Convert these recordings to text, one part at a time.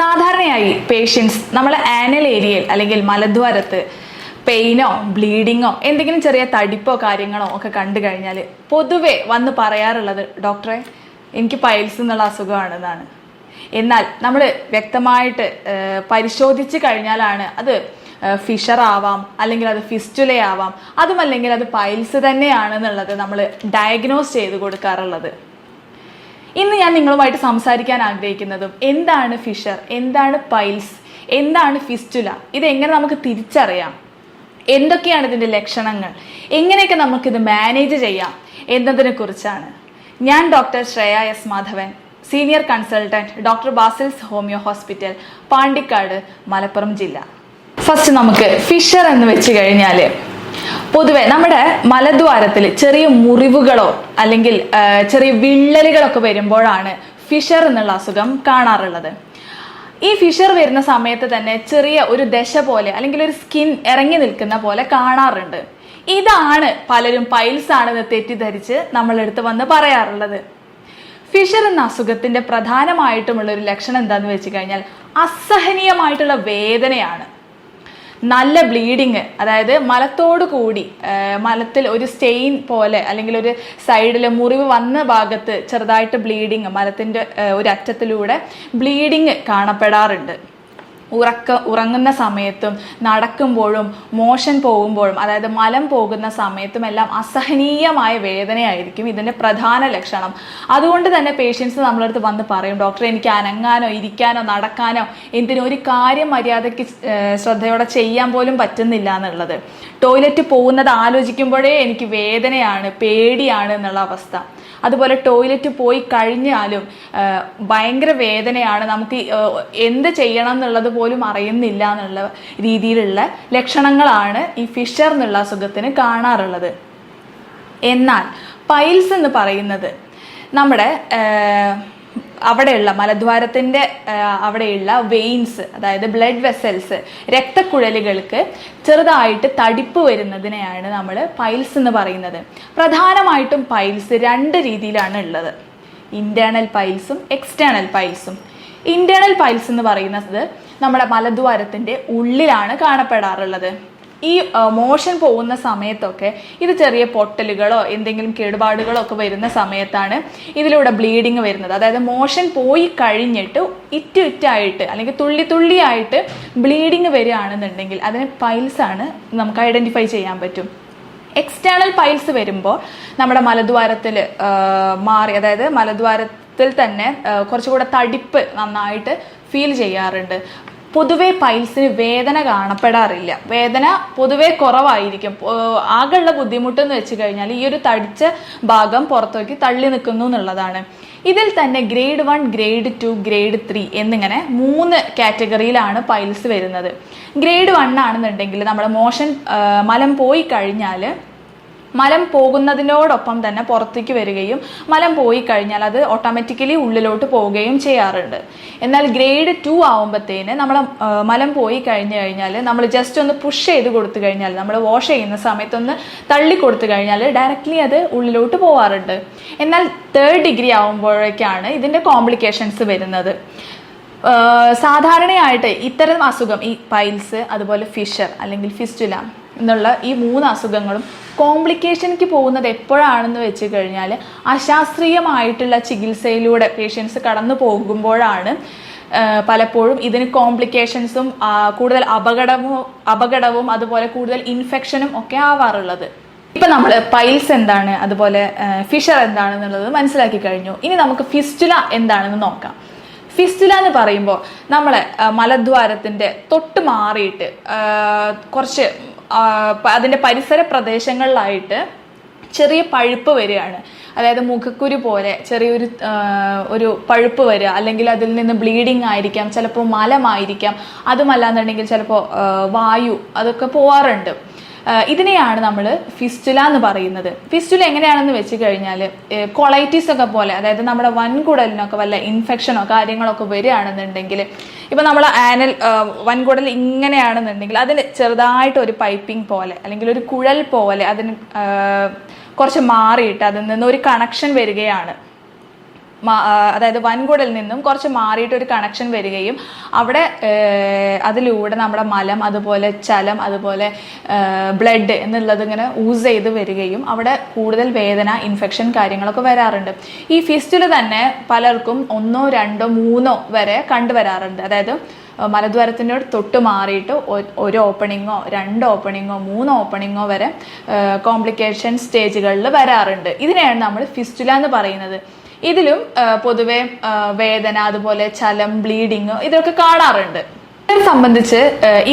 സാധാരണയായി പേഷ്യൻസ് നമ്മൾ ആനൽ ഏരിയയിൽ അല്ലെങ്കിൽ മലദ്വാരത്ത് പെയിനോ ബ്ലീഡിങ്ങോ എന്തെങ്കിലും ചെറിയ തടിപ്പോ കാര്യങ്ങളോ ഒക്കെ കണ്ടു കഴിഞ്ഞാൽ പൊതുവെ വന്ന് പറയാറുള്ളത് ഡോക്ടറെ എനിക്ക് പൈൽസ് എന്നുള്ള അസുഖമാണെന്നാണ്. എന്നാൽ നമ്മൾ വ്യക്തമായിട്ട് പരിശോധിച്ച് കഴിഞ്ഞാലാണ് അത് ഫിഷർ ആവാം അല്ലെങ്കിൽ അത് ഫിസ്റ്റുലയാവാം അതുമല്ലെങ്കിൽ അത് പൈൽസ് തന്നെയാണെന്നുള്ളത് നമ്മൾ ഡയഗ്നോസ് ചെയ്ത് കൊടുക്കാറുള്ളത്. ഇന്ന് ഞാൻ നിങ്ങളുമായിട്ട് സംസാരിക്കാൻ ആഗ്രഹിക്കുന്നതും എന്താണ് ഫിഷർ? എന്താണ് പൈൽസ്? എന്താണ് ഫിസ്റ്റുല? ഇതെങ്ങനെ നമുക്ക് തിരിച്ചറിയാം? എന്തൊക്കെയാണ് ഇതിന്റെ ലക്ഷണങ്ങൾ? എങ്ങനെയൊക്കെ നമുക്കിത് മാനേജ് ചെയ്യാം എന്നതിനെ കുറിച്ചാണ്. ഞാൻ doctor Shreya S Madhavan senior consultant doctor Basil's homeo hospital Pandikkad Malappuram ജില്ല. ഫസ്റ്റ് നമുക്ക് ഫിഷർ എന്ന് വെച്ച് കഴിഞ്ഞാൽ പൊതുവെ നമ്മുടെ മലദ്വാരത്തിൽ ചെറിയ മുറിവുകളോ അല്ലെങ്കിൽ ചെറിയ വിള്ളലുകളൊക്കെ വരുമ്പോഴാണ് ഫിഷർ എന്നുള്ള അസുഖം കാണാറുള്ളത്. ഈ ഫിഷർ വരുന്ന സമയത്ത് തന്നെ ചെറിയ ഒരു ദശ പോലെ അല്ലെങ്കിൽ ഒരു സ്കിൻ ഇറങ്ങി നിൽക്കുന്ന പോലെ കാണാറുണ്ട്. ഇതാണ് പലരും പൈൽസ് ആണെന്ന് തെറ്റിദ്ധരിച്ച് നമ്മളെടുത്ത് വന്ന് പറയാറുള്ളത്. ഫിഷർ എന്ന അസുഖത്തിന്റെ പ്രധാനമായിട്ടുമുള്ള ഒരു ലക്ഷണം എന്താന്ന് വെച്ച് കഴിഞ്ഞാൽ അസഹനീയമായിട്ടുള്ള വേദനയാണ്. നല്ല ബ്ലീഡിങ് അതായത് മലത്തോട് കൂടി മലത്തിൽ ഒരു സ്റ്റെയിൻ പോലെ അല്ലെങ്കിൽ ഒരു സൈഡിൽ മുറിവ് വന്ന ഭാഗത്ത് ചെറുതായിട്ട് ബ്ലീഡിങ് മലത്തിന്റെ ഒരു അറ്റത്തിലൂടെ ബ്ലീഡിങ് കാണപ്പെടാറുണ്ട്. ഉറക്ക ഉറങ്ങുന്ന സമയത്തും നടക്കുമ്പോഴും മോഷൻ പോകുമ്പോഴും അതായത് മലം പോകുന്ന സമയത്തും എല്ലാം അസഹനീയമായ വേദനയായിരിക്കും ഇതിന്റെ പ്രധാന ലക്ഷണം. അതുകൊണ്ട് തന്നെ പേഷ്യൻസ് നമ്മളടുത്ത് വന്ന് പറയും ഡോക്ടർ എനിക്ക് അനങ്ങാനോ ഇരിക്കാനോ നടക്കാനോ എന്തിനും ഒരു കാര്യം മര്യാദയ്ക്ക് ശ്രദ്ധയോടെ ചെയ്യാൻ പോലും പറ്റുന്നില്ല എന്നുള്ളത്. ടോയ്ലറ്റ് പോകുന്നത് ആലോചിക്കുമ്പോഴേ എനിക്ക് വേദനയാണ് പേടിയാണ് എന്നുള്ള അവസ്ഥ. അതുപോലെ ടോയ്ലറ്റ് പോയി കഴിഞ്ഞാലും ഭയങ്കര വേദനയാണ്. നമുക്ക് എന്ത് ചെയ്യണം എന്നുള്ളത് പോലും അറിയുന്നില്ല എന്നുള്ള രീതിയിലുള്ള ലക്ഷണങ്ങളാണ് ഈ ഫിഷർ എന്നുള്ള അസുഖത്തിന് കാണാറുള്ളത്. എന്നാൽ പൈൽസ് എന്ന് പറയുന്നത് നമ്മുടെ അവിടെയുള്ള മലദ്വാരത്തിന്റെ അവിടെയുള്ള വെയിൻസ് അതായത് ബ്ലഡ് വെസൽസ് രക്തക്കുഴലുകൾക്ക് ചെറുതായിട്ട് തടിപ്പ് വരുന്നതിനെയാണ് നമ്മൾ പൈൽസ് എന്ന് പറയുന്നത്. പ്രധാനമായിട്ടും പൈൽസ് രണ്ട് രീതിയിലാണ് ഉള്ളത്. ഇന്റേണൽ പൈൽസും എക്സ്റ്റേണൽ പൈൽസും ഇന്റേണൽ പൈൽസ് എന്ന് പറയുന്നത് നമ്മുടെ മലദ്വാരത്തിന്റെ ഉള്ളിലാണ് കാണപ്പെടാറുള്ളത്. ഈ മോഷൻ പോകുന്ന സമയത്തൊക്കെ ഇത് ചെറിയ പൊട്ടലുകളോ എന്തെങ്കിലും കേടുപാടുകളോ ഒക്കെ വരുന്ന സമയത്താണ് ഇതിലൂടെ ബ്ലീഡിങ് വരുന്നത്. അതായത് മോഷൻ പോയി കഴിഞ്ഞിട്ട് ഇറ്റ് ഇറ്റായിട്ട് അല്ലെങ്കിൽ തുള്ളി തുള്ളിയായിട്ട് ബ്ലീഡിങ് വരികയാണെന്നുണ്ടെങ്കിൽ അതിന് പൈൽസ് ആണ് നമുക്ക് ഐഡന്റിഫൈ ചെയ്യാൻ പറ്റും. എക്സ്റ്റേണൽ പൈൽസ് വരുമ്പോൾ നമ്മുടെ മലദ്വാരത്തിൽ മാറി അതായത് മലദ്വാരത്തിൽ തന്നെ കുറച്ചുകൂടെ തടിപ്പ് നന്നായിട്ട് ഫീൽ ചെയ്യാറുണ്ട്. പൊതുവെ പൈൽസിന് വേദന കാണപ്പെടാറില്ല. വേദന പൊതുവെ കുറവായിരിക്കും. ആകെയുള്ള ബുദ്ധിമുട്ട് എന്ന് വെച്ച് കഴിഞ്ഞാൽ ഈ ഒരു തടിച്ച ഭാഗം പുറത്തേക്ക് തള്ളി നിൽക്കുന്നു എന്നുള്ളതാണ്. ഇതിൽ തന്നെ grade one grade two grade three എന്നിങ്ങനെ മൂന്ന് കാറ്റഗറിയിലാണ് പൈൽസ് വരുന്നത്. ഗ്രേഡ് വൺ ആണെന്നുണ്ടെങ്കിൽ നമ്മുടെ മോഷൻ മലം പോയി കഴിഞ്ഞാൽ മലം പോകുന്നതിനോടൊപ്പം തന്നെ പുറത്തേക്ക് വരികയും മലം പോയി കഴിഞ്ഞാൽ അത് ഓട്ടോമാറ്റിക്കലി ഉള്ളിലോട്ട് പോവുകയും ചെയ്യാറുണ്ട്. എന്നാൽ ഗ്രേഡ് ടു ആവുമ്പോഴത്തേന് നമ്മൾ മലം പോയി കഴിഞ്ഞു കഴിഞ്ഞാൽ നമ്മൾ ജസ്റ്റ് ഒന്ന് പുഷ് ചെയ്ത് കൊടുത്തു കഴിഞ്ഞാൽ നമ്മൾ വാഷ് ചെയ്യുന്ന സമയത്തൊന്ന് തള്ളി കൊടുത്തു കഴിഞ്ഞാൽ ഡയറക്റ്റ്ലി അത് ഉള്ളിലോട്ട് പോവാറുണ്ട്. എന്നാൽ തേർഡ് ഡിഗ്രി ആവുമ്പോഴേക്കാണ് ഇതിന്റെ കോംപ്ലിക്കേഷൻസ് വരുന്നത്. സാധാരണയായിട്ട് ഇത്തരം അസുഖം ഈ പൈൽസ് അതുപോലെ ഫിഷർ അല്ലെങ്കിൽ ഫിസ്റ്റുല എന്നുള്ള ഈ മൂന്ന് അസുഖങ്ങളും കോംപ്ലിക്കേഷനിക്ക് പോകുന്നത് എപ്പോഴാണെന്ന് വെച്ച് കഴിഞ്ഞാൽ അശാസ്ത്രീയമായിട്ടുള്ള ചികിത്സയിലൂടെ പേഷ്യൻസ് കടന്നു പോകുമ്പോഴാണ് പലപ്പോഴും ഇതിന് കോംപ്ലിക്കേഷൻസും കൂടുതൽ അപകടവും അപകടവും അതുപോലെ കൂടുതൽ ഇൻഫെക്ഷനും ഒക്കെ ആവാറുള്ളത്. ഇപ്പൊ നമ്മൾ പൈൽസ് എന്താണ് അതുപോലെ ഫിഷർ എന്താണെന്നുള്ളത് മനസ്സിലാക്കി കഴിഞ്ഞു. ഇനി നമുക്ക് ഫിസ്റ്റുല എന്താണെന്ന് നോക്കാം. ഫിസ്റ്റുല എന്ന് പറയുമ്പോൾ നമ്മളെ മലദ്വാരത്തിന്റെ തൊട്ട് മാറിയിട്ട് കുറച്ച് അതിന്റെ പരിസര പ്രദേശങ്ങളിലായിട്ട് ചെറിയ പഴുപ്പ് വരികയാണ്. അതായത് മുഖക്കുരു പോലെ ചെറിയൊരു ഒരു പഴുപ്പ് വരിക. അല്ലെങ്കിൽ അതിൽ നിന്ന് ബ്ലീഡിങ് ആയിരിക്കാം ചിലപ്പോൾ മലമായിരിക്കാം. അതുമല്ല എന്നുണ്ടെങ്കിൽ ചിലപ്പോൾ വായു അതൊക്കെ പോവാറുണ്ട്. ഇതിനെയാണ് നമ്മൾ ഫിസ്റ്റുല എന്ന് പറയുന്നത്. ഫിസ്റ്റുല എങ്ങനെയാണെന്ന് വെച്ച് കഴിഞ്ഞാൽ കൊളൈറ്റിസ് ഒക്കെ പോലെ അതായത് നമ്മുടെ വൻകുടലിനൊക്കെ വല്ല ഇൻഫെക്ഷനോ കാര്യങ്ങളൊക്കെ വരികയാണെന്നുണ്ടെങ്കിൽ ഇപ്പം നമ്മൾ ആനൽ വൻകുടൽ ഇങ്ങനെയാണെന്നുണ്ടെങ്കിൽ അതിന് ചെറുതായിട്ട് ഒരു പൈപ്പിംഗ് പോലെ അല്ലെങ്കിൽ ഒരു കുഴൽ പോലെ അതിന് കുറച്ച് മാറിയിട്ട് അതിൽ നിന്ന് ഒരു കണക്ഷൻ വരികയാണ്. അതായത് വൻകുടൽ നിന്നും കുറച്ച് മാറിയിട്ട് ഒരു കണക്ഷൻ വരികയും അവിടെ അതിലൂടെ നമ്മുടെ മലം അതുപോലെ ചലം അതുപോലെ ബ്ലഡ് എന്നുള്ളത് ഇങ്ങനെ ഊസ് ചെയ്ത് വരികയും അവിടെ കൂടുതൽ വേദന ഇൻഫെക്ഷൻ കാര്യങ്ങളൊക്കെ വരാറുണ്ട്. ഈ ഫിസ്റ്റിൽ തന്നെ പലർക്കും ഒന്നോ രണ്ടോ മൂന്നോ വരെ കണ്ടുവരാറുണ്ട്. അതായത് മലദ്വാരത്തിനോട് തൊട്ട് മാറിയിട്ട് ഒരു ഓപ്പണിങ്ങോ രണ്ട് ഓപ്പണിങ്ങോ മൂന്ന് ഓപ്പണിങ്ങോ വരെ കോംപ്ലിക്കേഷൻ സ്റ്റേജുകളിൽ വരാറുണ്ട്. ഇതിനെയാണ് നമ്മൾ ഫിസ്റ്റുല എന്ന് പറയുന്നത്. ഇതിലും പൊതുവെ വേദന അതുപോലെ ചലം ബ്ലീഡിങ് ഇതൊക്കെ കാണാറുണ്ട്. ഇതിനെ സംബന്ധിച്ച്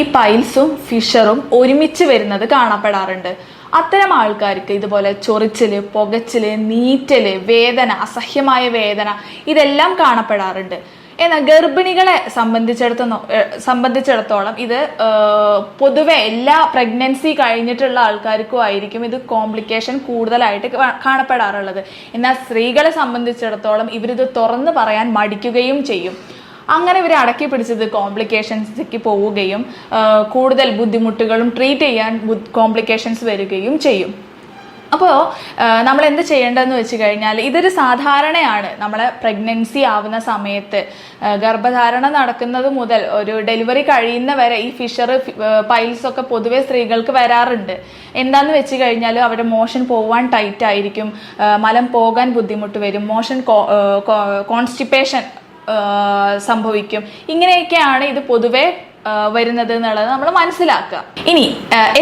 ഈ പൈൽസും ഫിഷറും ഒരുമിച്ച് വരുന്നത് കാണപ്പെടാറുണ്ട്. അത്തരം ആൾക്കാർക്ക് ഇതുപോലെ ചൊറിച്ചിൽ പുകച്ചിൽ നീറ്റൽ വേദന അസഹ്യമായ വേദന ഇതെല്ലാം കാണപ്പെടാറുണ്ട്. എന്നാൽ ഗർഭിണികളെ സംബന്ധിച്ചിടത്തോളം സംബന്ധിച്ചിടത്തോളം ഇത് പൊതുവെ എല്ലാ പ്രഗ്നൻസി കഴിഞ്ഞിട്ടുള്ള ആൾക്കാർക്കും ആയിരിക്കും ഇത് കോംപ്ലിക്കേഷൻ കൂടുതലായിട്ട് കാണപ്പെടാറുള്ളത്. എന്നാൽ സ്ത്രീകളെ സംബന്ധിച്ചിടത്തോളം ഇവരിത് തുറന്നു പറയാൻ മടിക്കുകയും ചെയ്യും. അങ്ങനെ ഇവരെ അടക്കി പിടിച്ചത് കോംപ്ലിക്കേഷൻസിലേക്ക് പോവുകയും കൂടുതൽ ബുദ്ധിമുട്ടുകളും ട്രീറ്റ് ചെയ്യാൻ കോംപ്ലിക്കേഷൻസ് വരികയും ചെയ്യും. അപ്പോൾ നമ്മൾ എന്ത് ചെയ്യേണ്ടതെന്ന് വെച്ച് കഴിഞ്ഞാൽ ഇതൊരു സാധാരണയാണ് നമ്മളെ പ്രഗ്നൻസി ആവുന്ന സമയത്ത്. ഗർഭധാരണ നടക്കുന്നത് മുതൽ ഒരു ഡെലിവറി കഴിയുന്ന വരെ ഈ ഫിഷർ പൈൽസ് ഒക്കെ പൊതുവെ സ്ത്രീകൾക്ക് വരാറുണ്ട്. എന്താന്ന് വെച്ച് കഴിഞ്ഞാൽ അവരുടെ മോഷൻ പോവാൻ ടൈറ്റ് ആയിരിക്കും. മലം പോകാൻ ബുദ്ധിമുട്ട് വരും. മോഷൻ കോൺസ്റ്റിപ്പേഷൻ സംഭവിക്കും. ഇങ്ങനെയൊക്കെയാണ് ഇത് പൊതുവെ വരുന്നത് എന്നുള്ളത് നമ്മൾ മനസ്സിലാക്കുക. ഇനി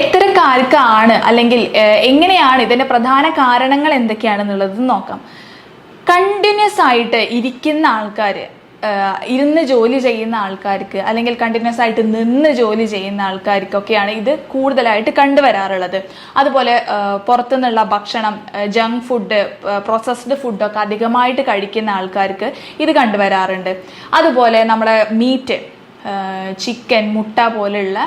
എത്തരക്കാർക്കാണ് അല്ലെങ്കിൽ എങ്ങനെയാണ് ഇതിന്റെ പ്രധാന കാരണങ്ങൾ എന്തൊക്കെയാണെന്നുള്ളത് നോക്കാം. കണ്ടിന്യൂസ് ആയിട്ട് ഇരിക്കുന്ന ആൾക്കാർ ഇരുന്ന് ജോലി ചെയ്യുന്ന ആൾക്കാർക്ക് അല്ലെങ്കിൽ കണ്ടിന്യൂസ് ആയിട്ട് നിന്ന് ജോലി ചെയ്യുന്ന ആൾക്കാർക്കൊക്കെയാണ് ഇത് കൂടുതലായിട്ട് കണ്ടുവരാറുള്ളത്. അതുപോലെ പുറത്തുനിന്നുള്ള ഭക്ഷണം ജങ്ക് ഫുഡ് പ്രോസസ്ഡ് ഫുഡൊക്കെ അധികമായിട്ട് കഴിക്കുന്ന ആൾക്കാർക്ക് ഇത് കണ്ടുവരാറുണ്ട്. അതുപോലെ നമ്മുടെ മീറ്റ് ചിക്കൻ മുട്ട പോലെയുള്ള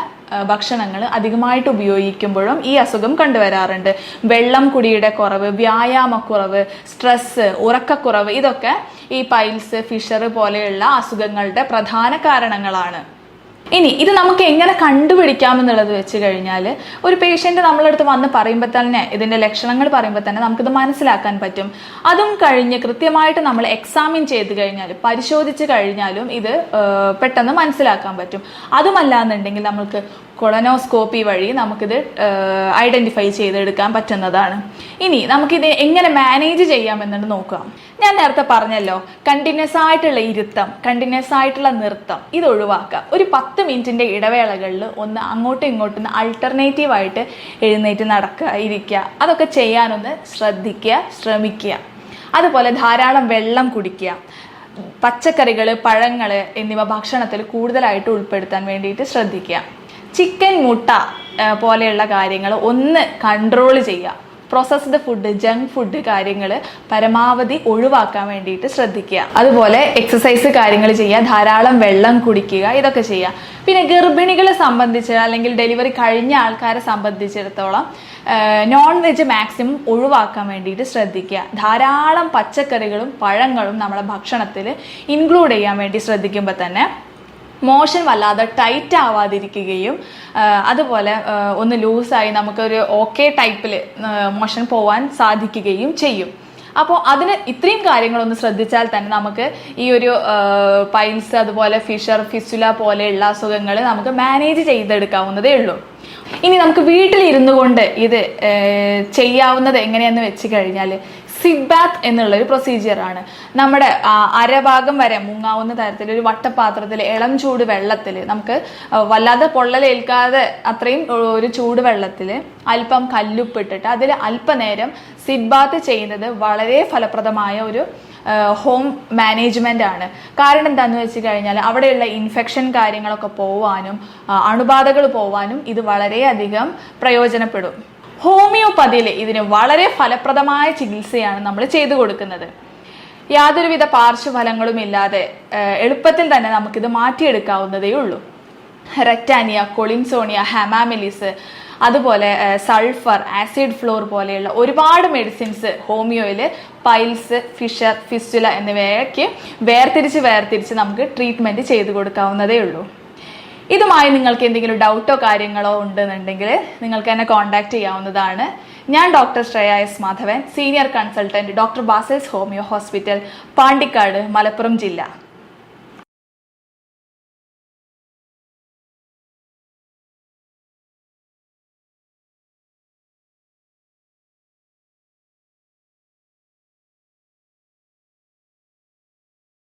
ഭക്ഷണങ്ങൾ അധികമായിട്ട് ഉപയോഗിക്കുമ്പോഴും ഈ അസുഖം കണ്ടുവരാറുണ്ട്. വെള്ളം കുടിയുടെ കുറവ് വ്യായാമക്കുറവ് സ്ട്രെസ് ഉറക്കക്കുറവ് ഇതൊക്കെ ഈ പൈൽസ് ഫിഷർ പോലെയുള്ള അസുഖങ്ങളുടെ പ്രധാന കാരണങ്ങളാണ്. ഇനി ഇത് നമുക്ക് എങ്ങനെ കണ്ടുപിടിക്കാമെന്നുള്ളത് വെച്ച് കഴിഞ്ഞാൽ ഒരു പേഷ്യന്റ് നമ്മളടുത്ത് വന്ന് പറയുമ്പോൾ തന്നെ ഇതിന്റെ ലക്ഷണങ്ങൾ പറയുമ്പോൾ തന്നെ നമുക്കിത് മനസ്സിലാക്കാൻ പറ്റും. അതും കഴിഞ്ഞ് കൃത്യമായിട്ട് നമ്മൾ എക്സാമിൻ ചെയ്ത് കഴിഞ്ഞാൽ പരിശോധിച്ച് കഴിഞ്ഞാലും ഇത് പെട്ടെന്ന് മനസ്സിലാക്കാൻ പറ്റും. അതുമല്ല എന്നുണ്ടെങ്കിൽ നമുക്ക് കൊളനോസ്കോപ്പി വഴി നമുക്കിത് ഐഡന്റിഫൈ ചെയ്തെടുക്കാൻ പറ്റുന്നതാണ്. ഇനി നമുക്കിത് എങ്ങനെ മാനേജ് ചെയ്യാമെന്നുണ്ട് നോക്കാം. ഞാൻ നേരത്തെ പറഞ്ഞല്ലോ കണ്ടിന്യൂസ് ആയിട്ടുള്ള ഇരുത്തം കണ്ടിന്യൂസ് ആയിട്ടുള്ള നൃത്തം ഇത് ഒഴിവാക്കുക. ഒരു പത്ത് മിനിറ്റിന്റെ ഇടവേളകളിൽ ഒന്ന് അങ്ങോട്ടും ഇങ്ങോട്ടും അൾട്ടർനേറ്റീവ് ആയിട്ട് എഴുന്നേറ്റ് നടക്കുക ഇരിക്കുക. അതൊക്കെ ചെയ്യാനൊന്ന് ശ്രദ്ധിക്കുക ശ്രമിക്കുക. അതുപോലെ ധാരാളം വെള്ളം കുടിക്കുക. പച്ചക്കറികൾ പഴങ്ങൾ എന്നിവ ഭക്ഷണത്തിൽ കൂടുതലായിട്ട് ഉൾപ്പെടുത്താൻ വേണ്ടിയിട്ട് ശ്രദ്ധിക്കുക. ചിക്കൻ മുട്ട പോലെയുള്ള കാര്യങ്ങൾ ഒന്ന് കൺട്രോൾ ചെയ്യുക. പ്രോസസ്ഡ് ഫുഡ് ജങ്ക് ഫുഡ് കാര്യങ്ങൾ പരമാവധി ഒഴിവാക്കാൻ വേണ്ടിയിട്ട് ശ്രദ്ധിക്കുക. അതുപോലെ എക്സസൈസ് കാര്യങ്ങൾ ചെയ്യുക ധാരാളം വെള്ളം കുടിക്കുക ഇതൊക്കെ ചെയ്യുക. പിന്നെ ഗർഭിണികളെ സംബന്ധിച്ച് അല്ലെങ്കിൽ ഡെലിവറി കഴിഞ്ഞ ആൾക്കാരെ സംബന്ധിച്ചിടത്തോളം നോൺ വെജ് മാക്സിമം ഒഴിവാക്കാൻ വേണ്ടിയിട്ട് ശ്രദ്ധിക്കുക. ധാരാളം പച്ചക്കറികളും പഴങ്ങളും നമ്മുടെ ഭക്ഷണത്തിൽ ഇൻക്ലൂഡ് ചെയ്യാൻ വേണ്ടി ശ്രദ്ധിക്കുമ്പോൾ തന്നെ മോഷൻ വല്ലാതെ ടൈറ്റ് ആവാതിരിക്കുകയും അതുപോലെ ഒന്ന് ലൂസായി നമുക്കൊരു ഓക്കെ ടൈപ്പിൽ മോഷൻ പോവാൻ സാധിക്കുകയും ചെയ്യും. അപ്പോൾ അതിന് ഇത്രയും കാര്യങ്ങളൊന്ന് ശ്രദ്ധിച്ചാൽ തന്നെ നമുക്ക് ഈ ഒരു പൈൽസ് അതുപോലെ ഫിഷർ ഫിസുല പോലെയുള്ള അസുഖങ്ങൾ നമുക്ക് മാനേജ് ചെയ്തെടുക്കാവുന്നതേ ഉള്ളൂ. ഇനി നമുക്ക് വീട്ടിലിരുന്നു കൊണ്ട് ഇത് ചെയ്യാവുന്നത് എങ്ങനെയാന്ന് വെച്ച് കഴിഞ്ഞാൽ സിറ്റ് ബാത്ത് എന്നുള്ള ഒരു പ്രൊസീജിയർ ആണ്. നമ്മുടെ അരഭാഗം വരെ മുങ്ങാവുന്ന തരത്തിൽ ഒരു വട്ടപാത്രത്തിൽ ഇളം ചൂട് വെള്ളത്തിൽ നമുക്ക് വല്ലാതെ പൊള്ളലേൽക്കാതെ അത്രയും ഒരു ചൂട് വെള്ളത്തിൽ അല്പം കല്ലുപ്പിട്ടിട്ട് അതിൽ അല്പനേരം സിബാത്ത് ബാത്ത് ചെയ്യുന്നത് വളരെ ഫലപ്രദമായ ഒരു ഹോം മാനേജ്മെന്റ് ആണ്. കാരണം എന്താന്ന് വെച്ച് കഴിഞ്ഞാൽ അവിടെയുള്ള ഇൻഫെക്ഷൻ കാര്യങ്ങളൊക്കെ പോവാനും അണുബാധകൾ പോവാനും ഇത് വളരെയധികം പ്രയോജനപ്പെടും. ഹോമിയോപ്പതിയിൽ ഇതിന് വളരെ ഫലപ്രദമായ ചികിത്സയാണ് നമ്മൾ ചെയ്തു കൊടുക്കുന്നത്. യാതൊരുവിധ പാർശ്വഫലങ്ങളും ഇല്ലാതെ എളുപ്പത്തിൽ തന്നെ നമുക്കിത് മാറ്റിയെടുക്കാവുന്നതേ ഉള്ളൂ. റെക്റ്റാനിയ കൊളിൻസോണിയ ഹെമാമിലിസ് അതുപോലെ സൾഫർ ആസിഡ് ഫ്ലോർ പോലെയുള്ള ഒരുപാട് മെഡിസിൻസ് ഹോമിയോയിൽ പൈൽസ് ഫിഷർ ഫിസ്റ്റുല എന്നിവയൊക്കെ വേർതിരിച്ച് വേർതിരിച്ച് നമുക്ക് ട്രീറ്റ്മെന്റ് ചെയ്തു കൊടുക്കാവുന്നതേ ഉള്ളൂ. ഇതുമായി നിങ്ങൾക്ക് എന്തെങ്കിലും ഡൗട്ടോ കാര്യങ്ങളോ ഉണ്ടെന്നുണ്ടെങ്കിൽ നിങ്ങൾക്ക് എന്നെ കോൺടാക്ട് ചെയ്യാവുന്നതാണ്. ഞാൻ doctor Shreya S Madhavan senior consultant doctor Basil's homeo hospital Pandikkad Malappuram ജില്ല.